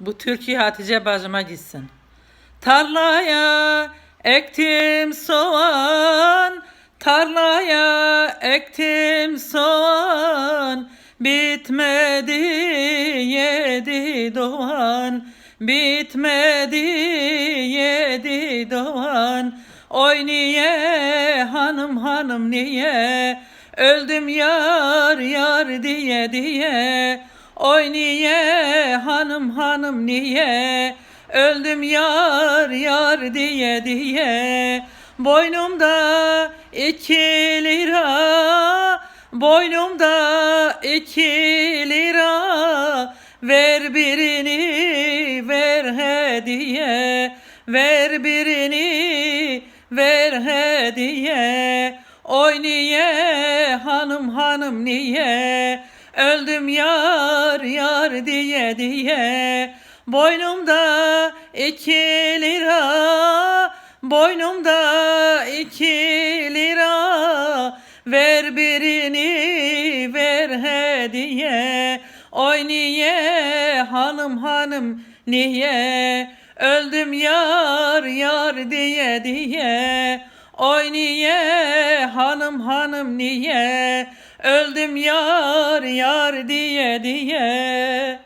Bu Türkiye Hatice bacıma gitsin. Tarlaya ektim soğan, tarlaya ektim soğan, bitmedi yedi doğan, bitmedi yedi doğan. Oy niye hanım hanım niye, öldüm yar yar diye diye. Oy niye hanım hanım niye? Öldüm yar yar diye diye. Boynumda iki lira Boynumda iki lira. Ver birini ver hediye Ver birini ver hediye Oy niye hanım hanım niye Öldüm yar yar diye diye Boynumda iki lira Boynumda iki lira. Ver birini ver hediye Oy niye hanım hanım niye? Öldüm yar yar diye diye Oy niye hanım hanım niye Öldüm yar yar diye diye